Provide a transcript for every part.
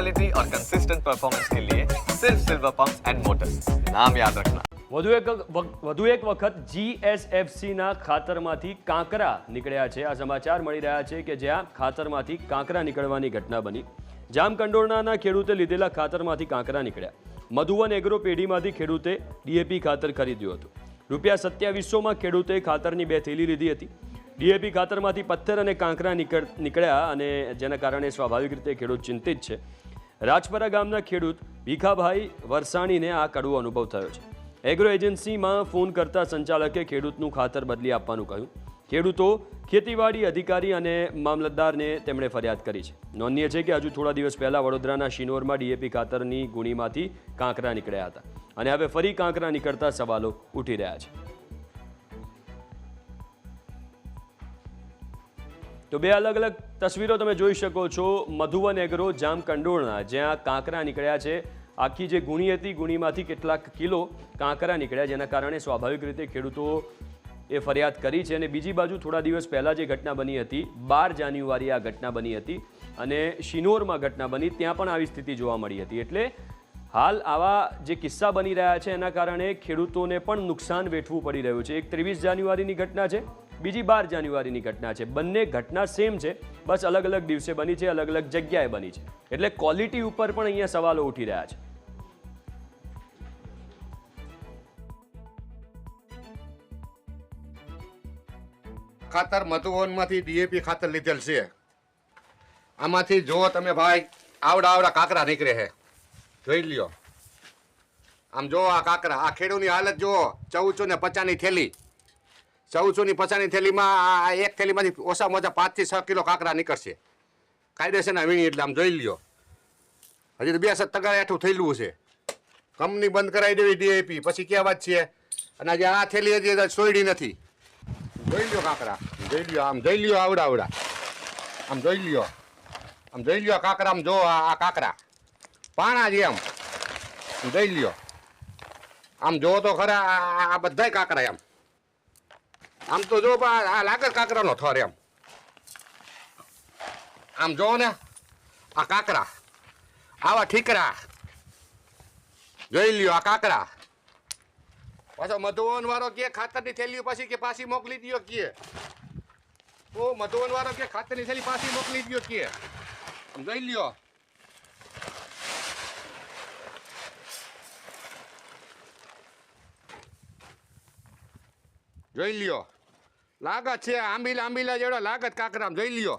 Quality और consistent performance के लिए सिर्फ सिल्वर पंप एंड मोटर्स नाम याद रखना વધુ એક વખ- વધુ એક વખત જીએસએફસીના ખાતરમાંથી કાંકરા નીકળ્યા છે આ સમાચાર મળી રહ્યા છે કે જ્યાં ખાતરમાંથી કાંકરા નીકળવાની ઘટના બની જામકંડોરણાના ખેડૂતે લીધેલા ખાતરમાંથી કાંકરા નીકળ્યા મધુવન એગ્રો પેઢીમાંથી ખેડૂતે ડીએપી ખાતર ખરીદ્યું હતું રૂપિયા સત્યાવીસોમાં ખેડૂતે ખાતરની બે થેલી લીધી હતી ડીએપી ખાતરમાંથી પથ્થર અને કાંકરા નીકળ્યા અને જેના કારણે સ્વાભાવિક રીતે ખેડૂત ચિંતિત છે. રાજપરા ગામના ખેડૂત ભીખાભાઈ વરસાણીને આ કડવો અનુભવ થયો છે. એગ્રો એજન્સીમાં ફોન કરતા સંચાલકે ખેડૂતનું ખાતર બદલી આપવાનું કહ્યું. ખેડૂતો, ખેતીવાડી અધિકારી અને મામલતદારને તેમણે ફરિયાદ કરી છે. નોંધનીય છે કે હજુ થોડા દિવસ પહેલાં વડોદરાના શિનોરમાં ડીએપી ખાતરની ગુણીમાંથી કાંકરા નીકળ્યા હતા અને હવે ફરી કાંકરા નીકળતા સવાલો ઉઠી રહ્યા છે. તો બે અલગ અલગ તસવીરો તમે જોઈ શકો છો. મધુવન એગ્રો જામ કંડોળના જ્યાં કાંકરા નીકળ્યા છે. આખી જે ગુણી હતી, ગુણીમાંથી કેટલાક કિલો કાંકરા નીકળ્યા જેના કારણે સ્વાભાવિક રીતે ખેડૂતો એ ફરિયાદ કરી છે. અને બીજી બાજુ થોડા દિવસ પહેલાં જે ઘટના બની હતી, બાર જાન્યુઆરી આ ઘટના બની હતી અને શિનોરમાં ઘટના બની, ત્યાં પણ આવી સ્થિતિ જોવા મળી હતી. એટલે હાલ આવા જે કિસ્સા બની રહ્યા છે, એના કારણે ખેડૂતોને પણ નુકસાન વેઠવું પડી રહ્યું છે. એક ત્રેવીસ જાન્યુઆરીની ઘટના છે. બીજી બાર જાન્યુઆરીની ઘટના છે. બંને ઘટના સેમ છે. બસ અલગ અલગ દિવસે બની છે, અલગ અલગ જગ્યાએ બની છે. એટલે ક્વોલિટી ઉપર પણ અહીંયા સવાલો ઉઠી રહ્યા છે. ખાતર મધુવનમાંથી ડીએપી ખાતર લીધેલ છે. આમાંથી જો તમે ભાઈ આવડા આવડા કાંકરા નીકળે છે. જોઈ લ્યો. આમ જો આ કાંકરા, આ ખેડૂની હાલત જુઓ ચૌદસો ને પચાસની થેલી. ચૌદસો ની પચાસની થેલીમાં આ એક થેલીમાંથી ઓછામાં ઓછા પાંચથી છ કિલો કાંકરા નીકળશે. કાયદેસરના વીણી એટલે આમ જોઈ લ્યો. હજી તો બે સત તગાર હેઠું થયેલું છે. કંપની બંધ કરાવી દેવી ડીએપી પછી ક્યાં વાત છે? અને આજે આ થેલી હજી સોયડી નથી. જોઈ લ્યો કાંકરા. જોઈ લ્યો, આમ જોઈ લ્યો, આવડા આવડા. આમ જોઈ લ્યો. આમ જોઈ લ્યો કાંકરા, આમ જો આ કાંકરા. પાણા જ એમ. જોઈ લ્યો. આમ જો તો ખરા, આ- બધા કાકરા એમ. આમ તો જો આ લાગે કાકરાનો થર એમ. આમ જો ને, આ કાકરા, આવા ઠીકરા. જોઈ લ્યો, આ કાકરા. પાછો મધુવન વાળો કે ખાતરની થેલીઓ પાછી કે પાછી મોકલી દો કે? ઓ મધુવન વાળો કે ખાતરની થેલી પાછી મોકલી દો કે? જોઈ લ્યો. જોઈ લ્યો. લાગત છે, આંબીલા આંબીલા જેવડો લાગત કાકરામ, જોઈ લ્યો.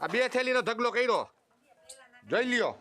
આ બે થેલીનો ઢગલો કર્યો. જોઈ લ્યો.